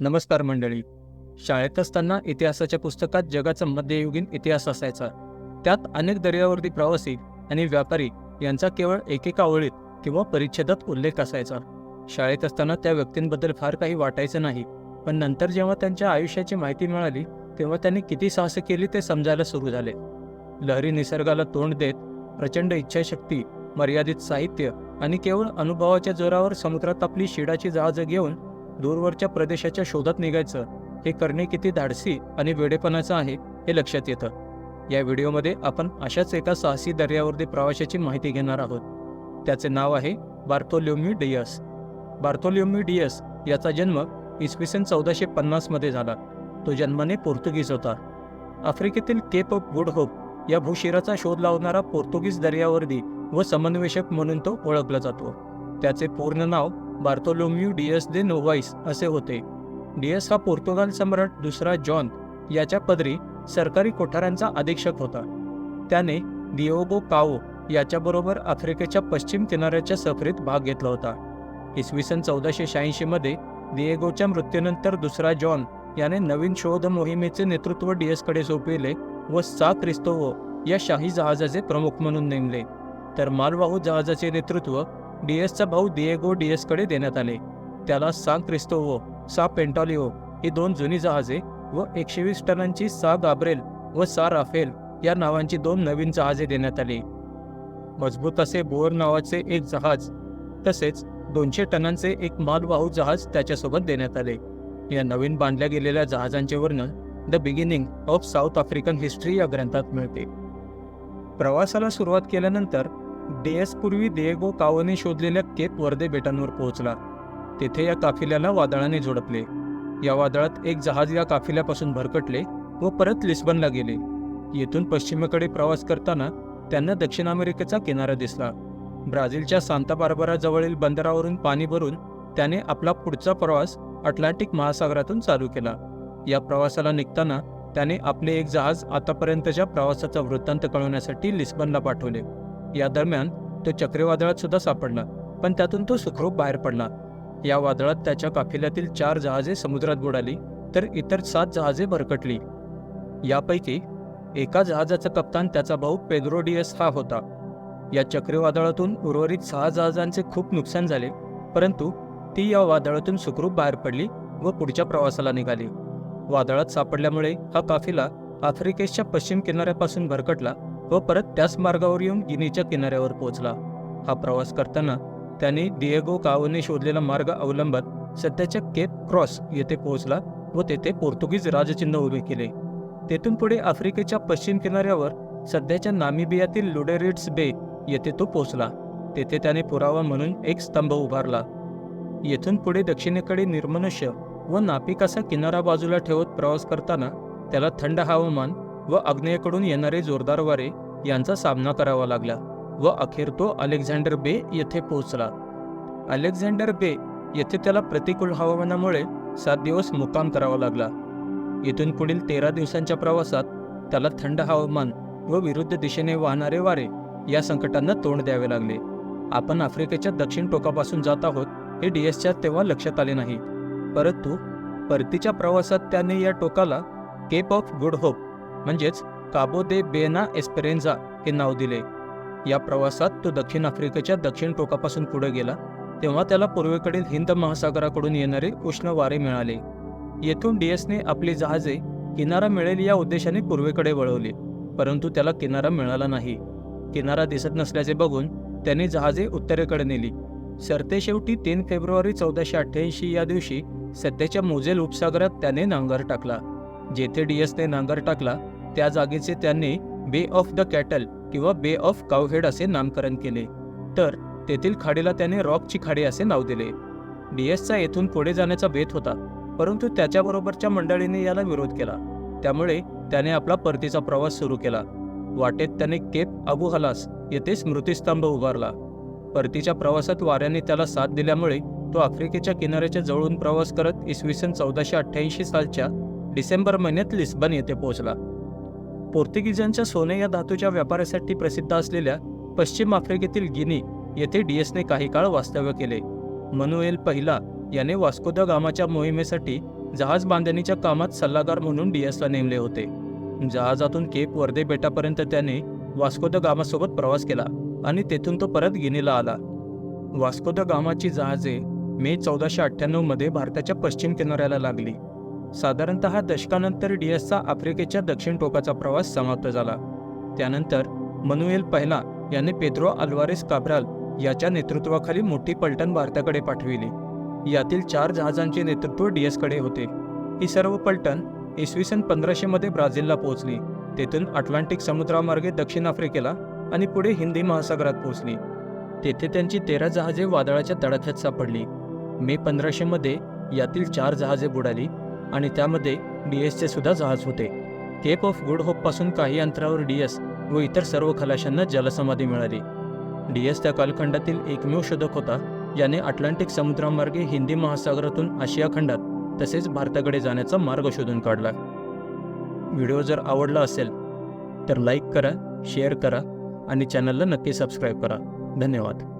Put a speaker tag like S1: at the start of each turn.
S1: नमस्कार मंडळी. शाळेत असताना इतिहासाच्या पुस्तकात जगाचा मध्ययुगीन इतिहास असायचा. त्यात अनेक दर्यावरती प्रवासी आणि व्यापारी यांचा केवळ एकेका ओळीत किंवा परिच्छेदात उल्लेख असायचा. शाळेत असताना त्या व्यक्तींबद्दल फार काही वाटायचं नाही पण नंतर जेव्हा त्यांच्या आयुष्याची माहिती मिळाली तेव्हा त्यांनी किती साहस केली ते समजायला सुरू झाले. लहरी निसर्गाला तोंड देत प्रचंड इच्छाशक्ती मर्यादित साहित्य आणि केवळ अनुभवाच्या जोरावर समुद्रात आपली शिडाची जहाजं घेऊन दूरवरच्या प्रदेशाच्या शोधात निघायचं हे करणे किती धाडसी आणि वेडेपणाचं आहे हे लक्षात येतं. या व्हिडिओमध्ये आपण अशाच एका साहसी दर्यावर्दी प्रवाशाची माहिती घेणार आहोत. त्याचे नाव आहे बार्थोल्योम्यू डियस. बार्थोल्योम्यू डियस याचा जन्म इसवी सन चौदाशे पन्नासमध्ये झाला. तो जन्माने पोर्तुगीज होता. आफ्रिकेतील केप ऑफ गुड होप या भूशिराचा शोध लावणारा पोर्तुगीज दर्यावर्दी व समन्वेषक म्हणून तो ओळखला जातो. त्याचे पूर्ण नाव बार्तोलोम्यू डियस दे नोवाईस असे होते. डियस हा पोर्तुगाल सम्राट दुसरा जॉन याच्या पदरी सरकारी कोठारांचा अधीक्षक होता. त्याने दिओगो काओ याच्याबरोबर आफ्रिकेच्या पश्चिम किनाऱ्याच्या सफरीत भाग घेतला होता. इसवी सन चौदाशे शहाऐंशीमध्ये दिएगोच्या मृत्यूनंतर दुसरा जॉन याने नवीन शोध मोहिमेचे नेतृत्व डीएसकडे सोपविले व सा क्रिस्तोवो या शाही जहाजाचे प्रमुख म्हणून नेमले. तर मालवाहू जहाजाचे नेतृत्व डीएसचा भाऊ दिएगो डीएसकडे देण्यात आले. त्याला सा क्रिस्तोवो सा पेंटॉलिओ ही दोन जुनी जहाजे व एकशे वीस टनांची सा गाब्रेल व सा राफेल या नावांची दोन नवीन जहाजे देण्यात आली. मजबूत असे बोअर नावाचे एक जहाज तसेच दोनशे टनांचे एक मालवाहू जहाज त्याच्यासोबत देण्यात आले. या नवीन बांधल्या गेलेल्या जहाजांचे वर्णन the beginning of South African history या ग्रंथात मिळते. प्रवासाला सुरुवात केल्यानंतर डेएसपूर्वी देगो कावने शोधलेल्या केप वर्दे बेटांवर पोहोचला. तेथे या काफिल्याला वादळाने झोडपले. या वादळात एक जहाज या काफिल्यापासून भरकटले व परत लिस्बनला गेले. येथून पश्चिमेकडे प्रवास करताना त्यांना दक्षिण अमेरिकेचा किनारा दिसला. ब्राझीलच्या सांता बार्बरा जवळील बंदरावरून पाणी भरून त्याने आपला पुढचा प्रवास अटलांटिक महासागरातून चालू केला. या प्रवासाला निघताना त्याने आपले एक जहाज आतापर्यंतच्या प्रवासाचा वृत्तांत कळवण्यासाठी लिस्बनला पाठवले. या दरम्यान तो चक्रीवादळात सुद्धा सापडला पण त्यातून तो सुखरूप बाहेर पडला. या वादळात त्याच्या काफिल्यातील चार जहाजे समुद्रात बुडाली तर इतर सात जहाजे भरकटली. यापैकी एका जहाजाचा कप्तान त्याचा भाऊ पेद्रोडियस हा होता. या चक्रीवादळातून उर्वरित सहा जहाजांचे खूप नुकसान झाले परंतु ती या वादळातून सुखरूप बाहेर पडली व पुढच्या प्रवासाला निघाली. वादळात सापडल्यामुळे हा काफिला आफ्रिकेच्या पश्चिम किनाऱ्यापासून भरकटला व परत त्याच मार्गावर येऊन गिनीच्या किनाऱ्यावर पोहोचला. हा प्रवास करताना त्याने दिएगो कावने शोधलेला मार्ग अवलंबत सध्याच्या केप क्रॉस येथे पोहोचला व तेथे पोर्तुगीज राजचिन्ह उभे केले. तेथून पुढे आफ्रिकेच्या पश्चिम किनाऱ्यावर सध्याच्या नामिबियातील लुडेरिट्स बे येथे तो पोहोचला. तेथे त्याने पुरावा म्हणून एक स्तंभ उभारला. येथून पुढे दक्षिणेकडे निर्मनुष्य व नापिकासा किनारा बाजूला ठेवत प्रवास करताना त्याला थंड हवामान व आग्नेयेकडून येणारे जोरदार वारे यांचा सामना करावा लागला व अखेर तो अलेक्झांडर बे येथे पोहोचला. अलेक्झांडर बे येथे त्याला प्रतिकूल हवामानामुळे सात दिवस मुक्काम करावा लागला. येथून पुढील तेरा दिवसांच्या प्रवासात त्याला थंड हवामान व विरुद्ध दिशेने वाहणारे वारे या संकटांना तोंड द्यावे लागले. आपण आफ्रिकेच्या दक्षिण टोकापासून जात आहोत हे डीएसच्या तेव्हा लक्षात आले नाही. परंतु परतीच्या प्रवासात त्याने या टोकाला केप ऑफ गुड होप म्हणजेच काबो दे बेना एस्पेरेन्झा हे नाव दिले. या प्रवासात तो दक्षिण आफ्रिकेच्या दक्षिण टोकापासून पुढे गेला तेव्हा त्याला पूर्वेकडील हिंद महासागराकडून येणारे उष्ण वारे मिळाले. येथून डीएसने आपली जहाजे किनारा मिळेल या उद्देशाने पूर्वेकडे वळवली परंतु त्याला किनारा मिळाला नाही. किनारा दिसत नसल्याचे बघून त्याने जहाजे उत्तरेकडे नेली. सरतेशेवटी तीन फेब्रुवारी चौदाशे अठ्ठ्याऐंशी या दिवशी सध्याच्या मोजेल उपसागरात त्याने नांगर टाकला जेथे डीएसने नांगर टाकला त्या जागेचे त्यांनी बे ऑफ द कॅटल किंवा बे ऑफ कावहेड असे नामकरण केले. तर तेथील खाडीला त्याने रॉकची खाडी असे नाव दिले. डीएसचा येथून पुढे जाण्याचा बेत होता परंतु त्याच्याबरोबरच्या मंडळीने याला विरोध केला. त्यामुळे त्याने आपला परतीचा प्रवास सुरू केला. वाटेत त्याने केप अबू हलास येथे स्मृतिस्तंभ उभारला. परतीच्या प्रवासात वाऱ्याने त्याला साथ दिल्यामुळे तो आफ्रिकेच्या किनाऱ्याच्या जवळून प्रवास करत इसवी सन चौदाशे अठ्ठ्याऐंशी सालच्या डिसेंबर महिन्यात लिस्बन येथे पोहोचला. पोर्तुगीजांच्या सोने या धातूच्या व्यापारासाठी प्रसिद्ध असलेल्या पश्चिम आफ्रिकेतील गिनी येथे डीएसने काही काळ वास्तव्य केले. मनुएल पहिला याने वास्कोद गामाच्या मोहिमेसाठी जहाज बांधणीच्या कामात सल्लागार म्हणून डिएसला नेमले होते. जहाजातून केप वर्दे बेटापर्यंत त्याने वास्कोद गामासोबत प्रवास केला आणि तेथून तो परत गिनीला आला. वास्कोद गामाची जहाजे मे चौदाशे अठ्ठ्याण्णवमध्ये भारताच्या पश्चिम किनाऱ्याला लागली. साधारणतः दशकानंतर डीएसचा आफ्रिकेच्या दक्षिण टोकाचा प्रवास समाप्त झाला. त्यानंतर मनुएल पहिला याने पेद्रो अल्वारेस काब्राल याच्या नेतृत्वाखाली मोठी पलटण भारताकडे पाठविली. यातील चार जहाजांचे नेतृत्व डीएसकडे होते. ही सर्व पलटण इसवी सन पंधराशेमध्ये ब्राझीलला पोहोचली. तेथून अटलांटिक समुद्रामार्गे दक्षिण आफ्रिकेला आणि पुढे हिंदी महासागरात पोहोचली. तेथे त्यांची तेरा जहाजे वादळाच्या तडाख्यात सापडली. मे पंधराशेमध्ये यातील चार जहाजे बुडाली. आणि त्यामध्ये डीएसचे सुद्धा जहाज होते. केप ऑफ गुड होपपासून काही अंतरावर डी एस व इतर सर्व खलाशांना जलसमाधी मिळाली. डी एस त्या कालखंडातील एकमेव शोधक होता याने अटलांटिक समुद्रामार्गे हिंदी महासागरातून आशिया खंडात तसेच भारताकडे जाण्याचा मार्ग शोधून काढला. व्हिडिओ जर आवडला असेल तर लाईक करा शेअर करा आणि चॅनलला नक्की सबस्क्राईब करा. धन्यवाद.